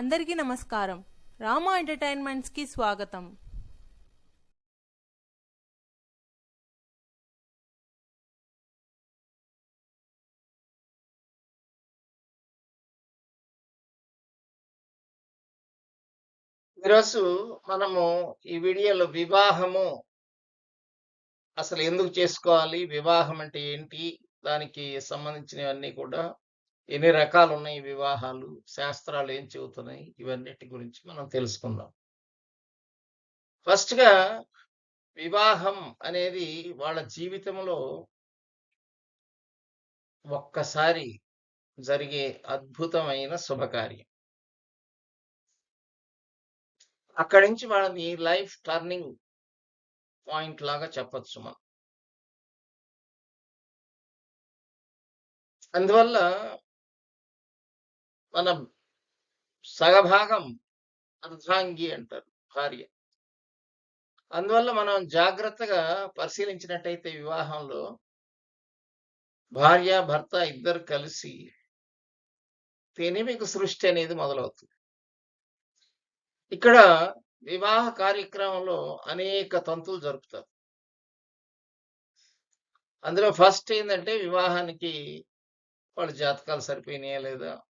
అందరికీ నమస్కారం. రామా ఎంటర్టైన్మెంట్స్కి స్వాగతం. ఈరోజు మనము ఈ వీడియోలో వివాహము అసలు ఎందుకు చేసుకోవాలి? వివాహం అంటే ఏంటి? దానికి సంబంధించినవన్నీ కూడా ఎన్ని రకాలు ఉన్నాయి వివాహాలు శాస్త్రాలు ఏం చెబుతున్నాయి ఇవన్నిటి గురించి మనం తెలుసుకుందాం. ఫస్ట్గా వివాహం అనేది వాళ్ళ జీవితంలో ఒక్కసారి జరిగే అద్భుతమైన శుభకార్యం. అక్కడి నుంచి వాళ్ళని లైఫ్ టర్నింగ్ పాయింట్ లాగా చెప్పచ్చు మనం. అందువల్ల మన సగభాగం అర్ధాంగి అంటారు భార్య. అందువల్ల మనం జాగ్రత్తగా పరిశీలించినట్టయితే వివాహంలో భార్య భర్త ఇద్దరు కలిసి తేనే మీకు సృష్టి అనేది మొదలవుతుంది. ఇక్కడ వివాహ కార్యక్రమంలో అనేక తంతులు జరుపుతారు. అందులో ఫస్ట్ ఏంటంటే వివాహానికి వాళ్ళ జాతకాలు సరిపోయినాయా లేదా?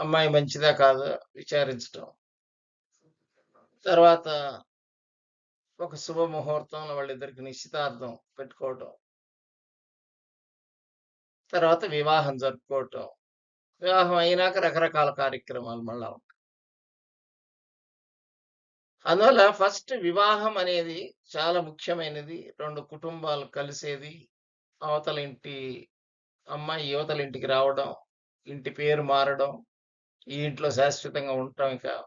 అమ్మాయి మంచిదా కాదా విచారించటం. తర్వాత ఒక శుభ ముహూర్తంలో వాళ్ళిద్దరికి నిశ్చితార్థం పెట్టుకోవటం. తర్వాత వివాహం జరుపుకోవటం. వివాహం అయినాక రకరకాల కార్యక్రమాలు మళ్ళా ఉంటాయి. అందువల్ల ఫస్ట్ వివాహం అనేది చాలా ముఖ్యమైనది. రెండు కుటుంబాలు కలిసేది. అవతల ఇంటి అమ్మాయి యువతల ఇంటికి రావడం ఇంటి పేరు మారడం ఈ ఇంట్లో శాశ్వతంగా ఉండటం ఇక.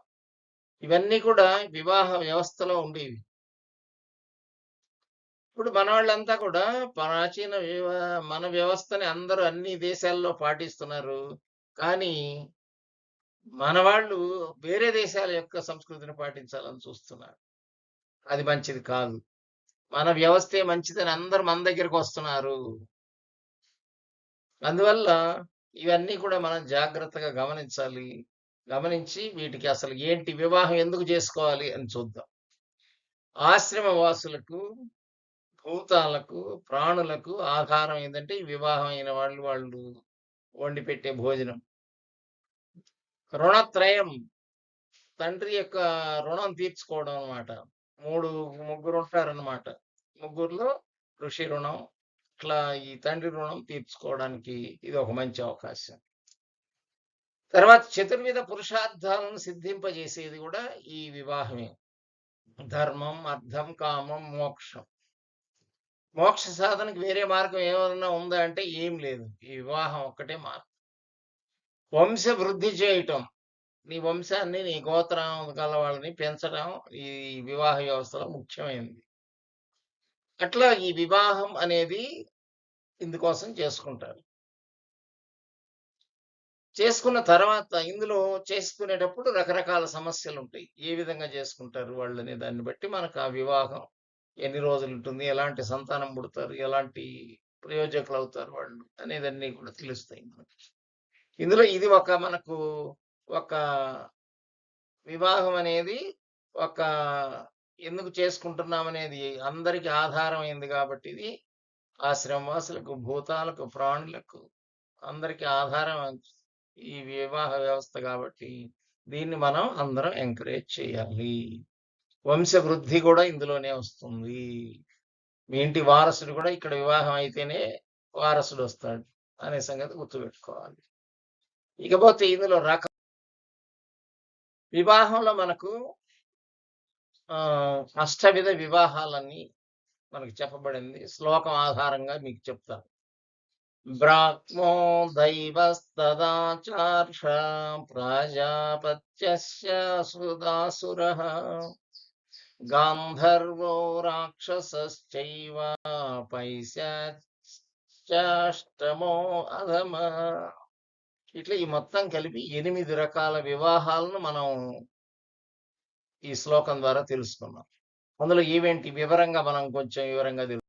ఇవన్నీ కూడా వివాహ వ్యవస్థలో ఉండేవి. ఇప్పుడు మన వాళ్ళంతా కూడా ప్రాచీన వివా మన వ్యవస్థని అందరూ అన్ని దేశాల్లో పాటిస్తున్నారు. కానీ మన వాళ్ళు వేరే దేశాల యొక్క సంస్కృతిని పాటించాలని చూస్తున్నారు. అది మంచిది కాదు. మన వ్యవస్థే మంచిదని అందరూ మన దగ్గరకు వస్తున్నారు. అందువల్ల ఇవన్నీ కూడా మనం జాగ్రత్తగా గమనించాలి. గమనించి వీటికి అసలు ఏంటి వివాహం ఎందుకు చేసుకోవాలి అని చూద్దాం. ఆశ్రమ వాసులకు భూతాలకు ప్రాణులకు ఆహారం ఏంటంటే వివాహం అయిన వాళ్ళు వాళ్ళు వండి పెట్టే భోజనం. రుణత్రయం తండ్రి యొక్క రుణం తీర్చుకోవడం అన్నమాట. మూడు ముగ్గురు ఉంటారన్నమాట. ముగ్గురులో ఋషి రుణం ఇట్లా ఈ తండ్రి రుణం తీర్చుకోవడానికి ఇది ఒక మంచి అవకాశం. తర్వాత చతుర్విధ పురుషార్థాలను సిద్ధింపజేసేది కూడా ఈ వివాహమే. ధర్మం అర్థం కామం మోక్షం. మోక్ష సాధనకి వేరే మార్గం ఏమైనా ఉందా అంటే ఏం లేదు. ఈ వివాహం ఒక్కటే మార్గం. వంశ వృద్ధి చేయటం. నీ వంశాన్ని నీ గోత్రం గల వాళ్ళని పెంచడం ఈ వివాహ వ్యవస్థలో ముఖ్యమైనది అట్లా ఈ వివాహం అనేది ఇందుకోసం చేసుకుంటారు. చేసుకున్న తర్వాత ఇందులో చేసుకునేటప్పుడు రకరకాల సమస్యలు ఉంటాయి ఏ విధంగా చేసుకుంటారు వాళ్ళని దాన్ని బట్టి మనకు ఆ వివాహం ఎన్ని రోజులు ఉంటుంది ఎలాంటి సంతానం పుడతారు ఎలాంటి ప్రయోజకులు అవుతారు వాళ్ళు అనేదన్నీ కూడా తెలుస్తాయి మనకి. ఇందులో ఇది ఒక మనకు ఒక వివాహం అనేది ఒక ఎందుకు చేసుకుంటున్నాం అనేది అందరికి ఆధారమైంది కాబట్టి ఇది ఆశ్రమవాసులకు భూతాలకు ప్రాణులకు అందరికి ఆధారం ఈ వివాహ వ్యవస్థ కాబట్టి దీన్ని మనం అందరం ఎంకరేజ్ చేయాలి. వంశ వృద్ధి కూడా ఇందులోనే వస్తుంది. మీ ఇంటి వారసుడు కూడా ఇక్కడ వివాహం అయితేనే వారసుడు వస్తాడు అనే సంగతి గుర్తుపెట్టుకోవాలి. ఇకపోతే ఇందులో రక వివాహంలో మనకు ఆ అష్టవిధ వివాహాలన్నీ మనకు చెప్పబడింది. శ్లోకం ఆధారంగా మీకు చెప్తాను బ్రాహ్మో దైవస్తదాచార్ష ప్రాజాపత్యస్య సుదాసుర గాంధర్వో రాక్షసశ్చైవ పైశాష్టమో అధమ. ఇట్లా ఈ మొత్తం కలిపి ఎనిమిది రకాల వివాహాలను మనం ఈ శ్లోకం ద్వారా తెలుసుకున్నాం. అందులో ఈవెంట్ వివరంగా మనం కొంచెం వివరంగా తెలుసు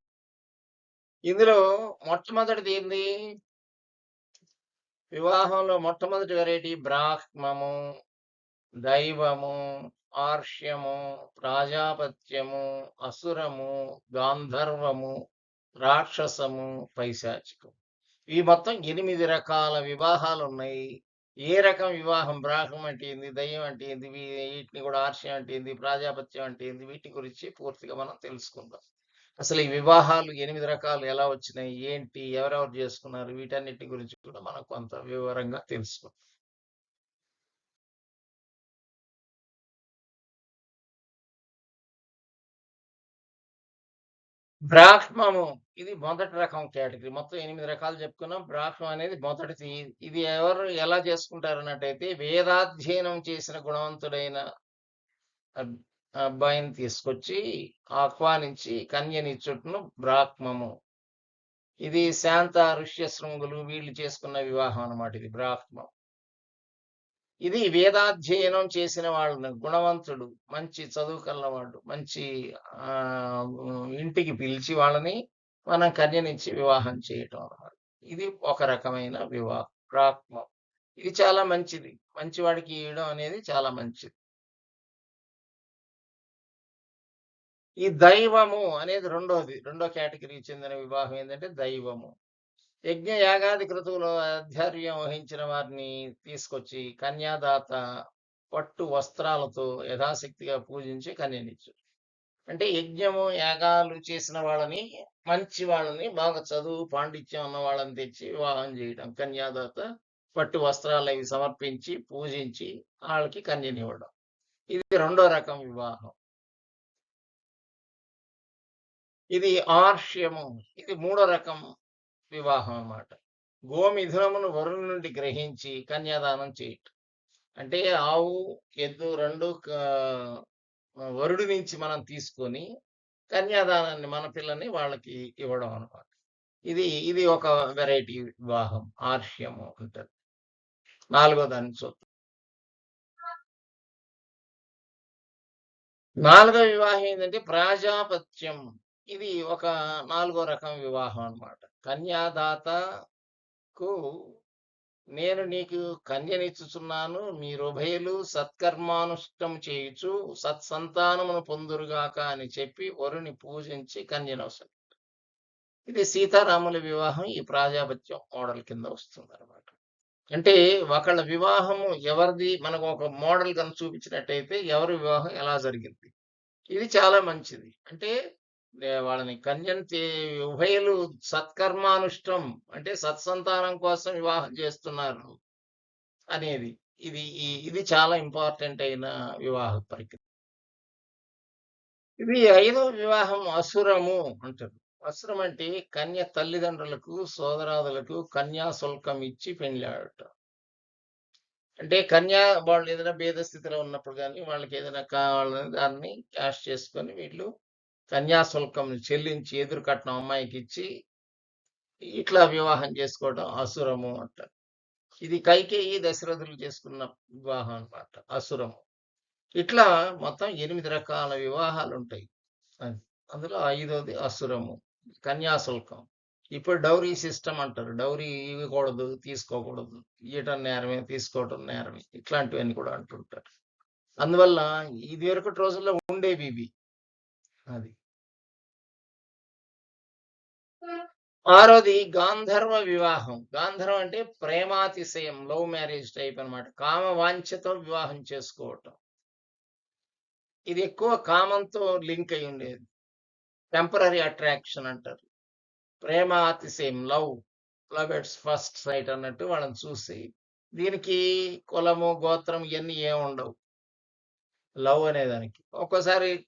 ఇందులో మొట్టమొదటిది ఏంది? వివాహంలో మొట్టమొదటి వెరైటీ బ్రాహ్మము దైవము ఆర్ష్యము ప్రాజాపత్యము అసురము గాంధర్వము రాక్షసము పైశాచికం ఈ మొత్తం ఎనిమిది రకాల వివాహాలు ఉన్నాయి ఏ రకం వివాహం? బ్రాహ్మం అంటే ఏంది? దయ్యం అంటే ఏంది? వీటిని కూడా ఆర్షం అంటే ఏంది? ప్రాజాపత్యం అంటే ఏంది? వీటి గురించి పూర్తిగా మనం తెలుసుకుందాం. అసలు ఈ వివాహాలు ఎనిమిది రకాలు ఎలా వచ్చినాయి? ఏంటి? ఎవరెవరు చేసుకున్నారు? వీటన్నిటి గురించి కూడా మనం కొంత వివరంగా తెలుసుకుందాం. బ్రాహ్మము. ఇది మొదటి రకం కేటగిరీ. మొత్తం ఎనిమిది రకాలు చెప్పుకున్నాం. బ్రాహ్మం అనేది మొదటిది. ఇది ఎవరు ఎలా చేసుకుంటారు అన్నట్టయితే వేదాధ్యయనం చేసిన గుణవంతుడైన అబ్బాయిని తీసుకొచ్చి ఆహ్వానించి కన్యనిచ్చుటను బ్రాహ్మము. ఇది శాంత ఋష్య శృంగులు వీళ్ళు చేసుకున్న వివాహం అన్నమాట ఇది బ్రాహ్మం. ఇది వేదాధ్యయనం చేసిన వాళ్ళని గుణవంతుడు మంచి చదువు కలవాడు మంచి ఇంటికి పిలిచి వాళ్ళని మనం కన్యనిచ్చి వివాహం చేయటం అన్నమాట. ఇది ఒక రకమైన వివాహం ప్రాత్మం ఇది చాలా మంచిది. మంచివాడికి ఇవ్వడం అనేది చాలా మంచిది. ఈ దైవము అనేది రెండోది. రెండో కేటగిరీకి చెందిన వివాహం ఏంటంటే దైవము. యజ్ఞ యాగాది క్రతువులో ఆధ్వర్యం వహించిన వారిని తీసుకొచ్చి కన్యాదాత పట్టు వస్త్రాలతో యథాశక్తిగా పూజించి కన్యనిచ్చు అంటే యజ్ఞము యాగాలు చేసిన వాళ్ళని మంచి వాళ్ళని బాగా చదువు పాండిత్యం ఉన్న వాళ్ళని తెచ్చి వివాహం చేయడం కన్యాదాత పట్టు వస్త్రాలు అవి సమర్పించి పూజించి వాళ్ళకి కన్యనివ్వడం. ఇది రెండో రకం వివాహం. ఇది ఆర్ష్యము. ఇది మూడో రకం వివాహం అన్నమాట. గోమిథునమును వరుణ నుండి గ్రహించి కన్యాదానం చేయటం. అంటే ఆవు ఎద్దు రెండు వరుడు వరుడి నుంచి మనం తీసుకొని కన్యాదానాన్ని మన పిల్లని వాళ్ళకి ఇవ్వడం అన్నమాట. ఇది ఇది ఒక వెరైటీ వివాహం ఆర్ష్యము అంటారు. నాలుగో దాన్ని చూద్దాం నాలుగో వివాహం ఏంటంటే ప్రాజాపత్యం. ఇది ఒక నాలుగో రకం వివాహం అన్నమాట. కన్యాదాతకు నేను నీకు కన్యనిచ్చుచున్నాను మీరుభయులు సత్కర్మానుష్టం చేయుచు సత్సంతానమును పొందురుగాక అని చెప్పి వరుని పూజించి కన్యనవసరం. ఇది సీతారాముల వివాహం ఈ ప్రాజాపత్యం మోడల్ కింద వస్తుంది అనమాట అంటే ఒకళ్ళ వివాహము ఎవరిది మనకు ఒక మోడల్ కనుక చూపించినట్టయితే ఎవరి వివాహం ఎలా జరిగింది? ఇది చాలా మంచిది. అంటే వాళ్ళని కన్యంతి ఉభయలు సత్కర్మానుష్టం అంటే సత్సంతానం కోసం వివాహం చేస్తున్నారు అనేది. ఇది ఇది చాలా ఇంపార్టెంట్ అయిన వివాహ ప్రక్రియ ఇది ఐదో వివాహం అసురము అంటారు. అసురం అంటే కన్య తల్లిదండ్రులకు సోదరాదులకు కన్యా శుల్కం ఇచ్చి పెళ్ళాడట అంటే కన్యా వాళ్ళు ఏదైనా భేద స్థితిలో ఉన్నప్పుడు కానీ వాళ్ళకి ఏదైనా కావాలని దాన్ని క్యాష్ చేసుకొని వీళ్ళు కన్యాశుల్కం చెల్లించి ఎదురు కట్నం అమ్మాయికి ఇచ్చి ఇట్లా వివాహం చేసుకోవడం అసురము అంటారు. ఇది కైకేయి దశరథులు చేసుకున్న వివాహం అన్నమాట అసురము. ఇట్లా మొత్తం ఎనిమిది రకాల వివాహాలు ఉంటాయి అందులో ఐదోది అసురము కన్యాశుల్కం. ఇప్పుడు డౌరీ సిస్టమ్ అంటారు. డౌరీ ఇవ్వకూడదు తీసుకోకూడదు. ఇవ్వటం నేరమే తీసుకోవటం నేరమే. ఇట్లాంటివన్నీ కూడా అంటుంటారు. అందువల్ల ఇది వరకు రోజుల్లో ఉండేవి ఇవి. ఆరోది గాంధర్వ వివాహం. గాంధర్వం అంటే ప్రేమాతిశయం లవ్ మ్యారేజ్ టైప్ అన్నమాట. కామ వాంఛతో వివాహం చేసుకోవటం. ఇది ఎక్కువ కామంతో లింక్ అయి ఉండేది. టెంపరీ అట్రాక్షన్ అంటారు. ప్రేమాతిశయం love. Love at first sight అన్నట్టు వాళ్ళని చూసి దీనికి కులము గోత్రం ఇవన్నీ ఏమి ఉండవు లవ్ అనేదానికి ఒక్కోసారి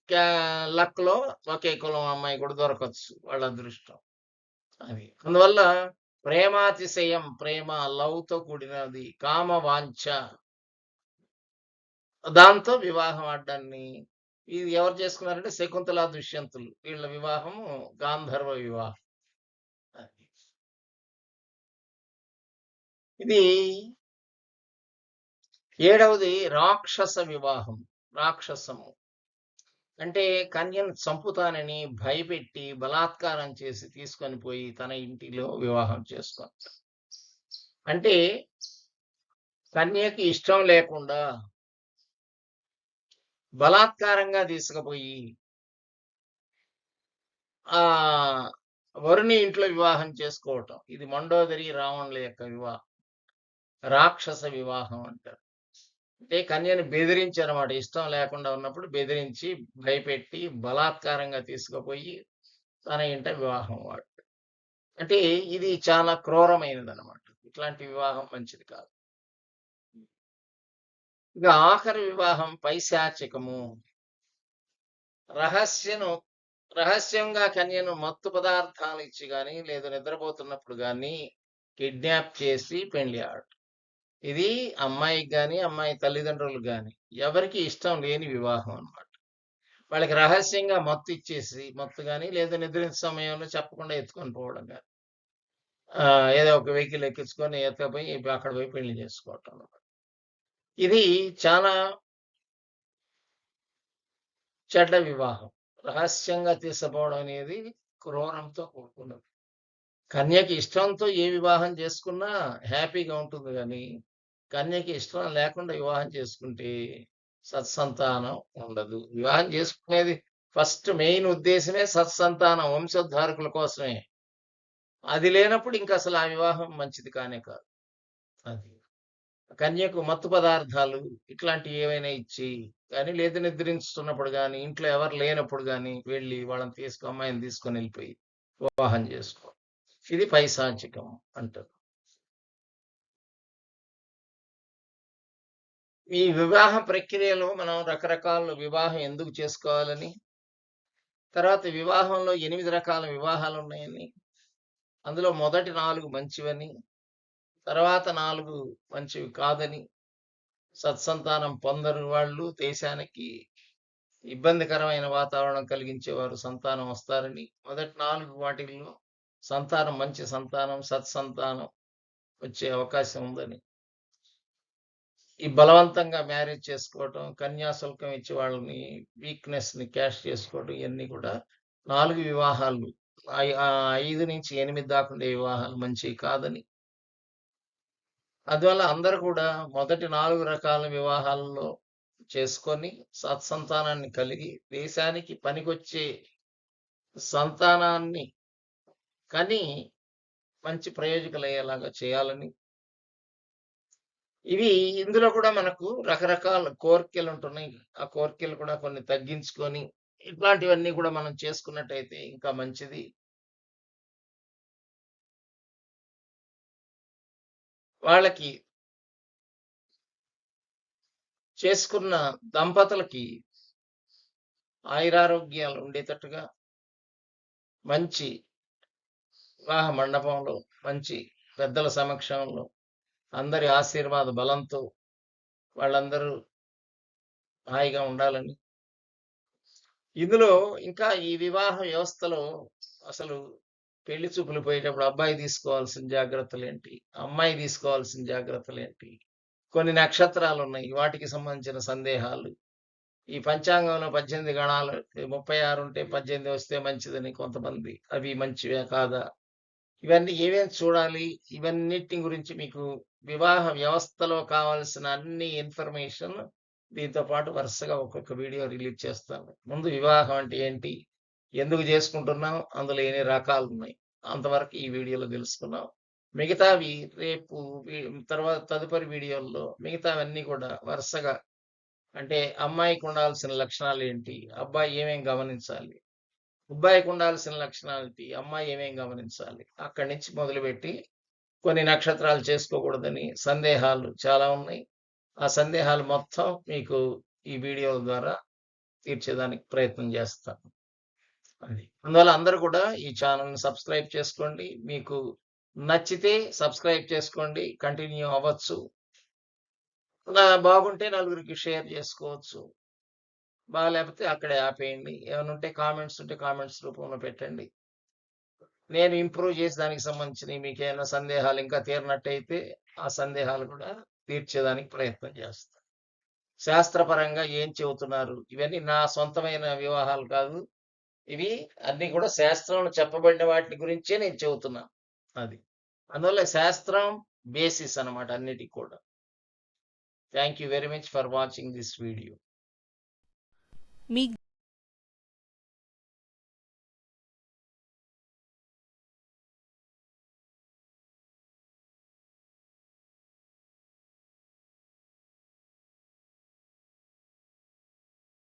లక్లో ఒకే కులం అమ్మాయి కూడా దొరకచ్చు వాళ్ళ అదృష్టం. అది. అందువల్ల ప్రేమాతిశయం ప్రేమ లవ్తో కూడినది కామ వాంఛ. దాంతో వివాహం ఆడడాన్ని. ఇది ఎవరు చేసుకున్నారంటే శకుంతల దుష్యంతులు. వీళ్ళ వివాహము గాంధర్వ వివాహం. ఇది ఏడవది రాక్షస వివాహం. రాక్షసము. అంటే కన్యను చంపుతానని భయపెట్టి బలాత్కారం చేసి తీసుకొని పోయి తన ఇంటిలో వివాహం చేసుకుంట అంటే కన్యకి ఇష్టం లేకుండా బలాత్కారంగా తీసుకుపోయి ఆ వరుని ఇంట్లో వివాహం చేసుకోవటం. ఇది మండోదరి రావణుల యొక్క వివాహం. రాక్షస వివాహం అంటారు. అంటే కన్యను బెదిరించి అనమాట. ఇష్టం లేకుండా ఉన్నప్పుడు బెదిరించి భయపెట్టి బలాత్కారంగా తీసుకుపోయి తన ఇంట వివాహం వాడు. అంటే ఇది చాలా క్రూరమైనది అనమాట ఇట్లాంటి వివాహం మంచిది కాదు. ఇక ఆఖరి వివాహం పైశాచికము. రహస్యను రహస్యంగా కన్యను మత్తు పదార్థాలు ఇచ్చి కానీ లేదా నిద్రపోతున్నప్పుడు కానీ కిడ్నాప్ చేసి పెళ్ళి ఆడు. ఇది అమ్మాయికి కానీ అమ్మాయి తల్లిదండ్రులకు కానీ ఎవరికి ఇష్టం లేని వివాహం అన్నమాట. వాళ్ళకి రహస్యంగా మత్తు ఇచ్చేసి మత్తు కానీ లేదా నిద్రించే సమయంలో చెప్పకుండా ఎత్తుకొని పోవడం కానీ ఏదో ఒక వెహికల్ ఎక్కించుకొని ఎత్తపోయి అక్కడ పోయి పెళ్ళి చేసుకోవటం అనమాట ఇది చాలా చెడ్డ వివాహం. రహస్యంగా తీసుకుపోవడం అనేది క్రూరంతో కూడుకున్నది. కన్యకి ఇష్టంతో ఏ వివాహం చేసుకున్నా హ్యాపీగా ఉంటుంది కానీ కన్యకి ఇష్టం లేకుండా వివాహం చేసుకుంటే సత్సంతానం ఉండదు. వివాహం చేసుకునేది ఫస్ట్ మెయిన్ ఉద్దేశమే సత్సంతానం వంశోద్ధారకుల కోసమే. అది లేనప్పుడు ఇంకా అసలు ఆ వివాహం మంచిది కానే కాదు. అది. కన్యకు మత్తు పదార్థాలు ఇట్లాంటివి ఏవైనా ఇచ్చి కానీ లేత నిద్రించుతున్నప్పుడు కానీ ఇంట్లో ఎవరు లేనప్పుడు కానీ వెళ్ళి వాళ్ళని తీసుకు అమ్మాయిని తీసుకొని వెళ్ళిపోయి వివాహం చేసుకో. ఇది పైశాచికం అంటారు. ఈ వివాహ ప్రక్రియలో మనం రకరకాల వివాహం ఎందుకు చేసుకోవాలని తర్వాత వివాహంలో ఎనిమిది రకాల వివాహాలు ఉన్నాయని అందులో మొదటి నాలుగు మంచివని తర్వాత నాలుగు మంచివి కాదని సత్సంతానం పొందరు వాళ్ళు దేశానికి ఇబ్బందికరమైన వాతావరణం కలిగించేవారు సంతానం వస్తారని మొదటి నాలుగు వాటిల్లో సంతానం మంచి సంతానం సత్సంతానం వచ్చే అవకాశం ఉందని. ఈ బలవంతంగా మ్యారేజ్ చేసుకోవటం కన్యాశుల్కం ఇచ్చి వాళ్ళని వీక్నెస్ని క్యాష్ చేసుకోవడం ఇవన్నీ కూడా నాలుగు వివాహాలు. ఐదు నుంచి ఎనిమిది దాకా ఉండే వివాహాలు మంచివి కాదని. అందువల్ల అందరూ కూడా మొదటి నాలుగు రకాల వివాహాలలో చేసుకొని సత్సంతానాన్ని కలిగి దేశానికి పనికొచ్చే సంతానాన్ని కని మంచి ప్రయోజకులయ్యేలాగా చేయాలని ఇవి ఇందులో కూడా మనకు రకరకాల కోరికలు ఉంటున్నాయి ఆ కోరికలు కూడా కొన్ని తగ్గించుకొని ఇట్లాంటివన్నీ కూడా మనం చేసుకున్నట్టయితే ఇంకా మంచిది. వాళ్ళకి చేసుకున్న దంపతులకి ఆయురారోగ్యాలు ఉండేటట్టుగా మంచి వివాహ మండపంలో మంచి పెద్దల సమక్షంలో అందరి ఆశీర్వాద బలంతో వాళ్ళందరూ హాయిగా ఉండాలని. ఇందులో ఇంకా ఈ వివాహ వ్యవస్థలో అసలు పెళ్ళి చూపులు పోయేటప్పుడు అబ్బాయి తీసుకోవాల్సిన జాగ్రత్తలు ఏంటి? అమ్మాయి తీసుకోవాల్సిన జాగ్రత్తలు ఏంటి? కొన్ని నక్షత్రాలు ఉన్నాయి. వాటికి సంబంధించిన సందేహాలు. ఈ పంచాంగంలో పద్దెనిమిది గణాలు ముప్పై ఆరు ఉంటే పద్దెనిమిది వస్తే మంచిదని కొంతమంది. అవి మంచివే కాదా? ఇవన్నీ ఏమేమి చూడాలి? ఇవన్నిటి గురించి మీకు వివాహ వ్యవస్థలో కావాల్సిన అన్ని ఇన్ఫర్మేషన్ దీంతో పాటు వరుసగా ఒక్కొక్క వీడియో రిలీజ్ చేస్తాను. ముందు వివాహం అంటే ఏంటి? ఎందుకు చేసుకుంటున్నాం? అందులో ఎన్ని రకాలు ఉన్నాయి? అంతవరకు ఈ వీడియోలో తెలుసుకున్నాం. మిగతావి రేపు తర్వాత తదుపరి వీడియోల్లో మిగతావన్నీ కూడా వరుసగా అంటే అమ్మాయికి ఉండాల్సిన లక్షణాలు ఏంటి? అబ్బాయి ఏమేం గమనించాలి? అబ్బాయికి ఉండాల్సిన లక్షణాలు ఏంటి అమ్మాయి ఏమేం గమనించాలి? అక్కడి నుంచి మొదలుపెట్టి కొన్ని నక్షత్రాలు చేసుకోకూడదని సందేహాలు చాలా ఉన్నాయి. ఆ సందేహాలు మొత్తం మీకు ఈ వీడియోల ద్వారా తీర్చేదానికి ప్రయత్నం చేస్తాను అది. అందువల్ల అందరూ కూడా ఈ ఛానల్ని సబ్స్క్రైబ్ చేసుకోండి. మీకు నచ్చితే సబ్స్క్రైబ్ చేసుకోండి. కంటిన్యూ అవ్వచ్చు. నా బాగుంటే నలుగురికి షేర్ చేసుకోవచ్చు. బాగాలేకపోతే అక్కడే ఆపేయండి. ఏమైనా ఉంటే కామెంట్స్ ఉంటే కామెంట్స్ రూపంలో పెట్టండి. నేను ఇంప్రూవ్ చేసి దానికి సంబంధించిన మీకు ఏమైనా సందేహాలు ఇంకా తీరినట్టయితే ఆ సందేహాలు కూడా తీర్చేదానికి ప్రయత్నం చేస్తాను. శాస్త్రపరంగా ఏం చెబుతున్నారు? ఇవన్నీ నా సొంతమైన వివాహాలు కాదు. ఇవి అన్ని కూడా శాస్త్రంలో చెప్పబడిన వాటి గురించే నేను చెబుతున్నాను అది. అందువల్ల శాస్త్రం బేసిస్ అన్నమాట అన్నిటికి కూడా. Thank you very much for watching this video. మీకు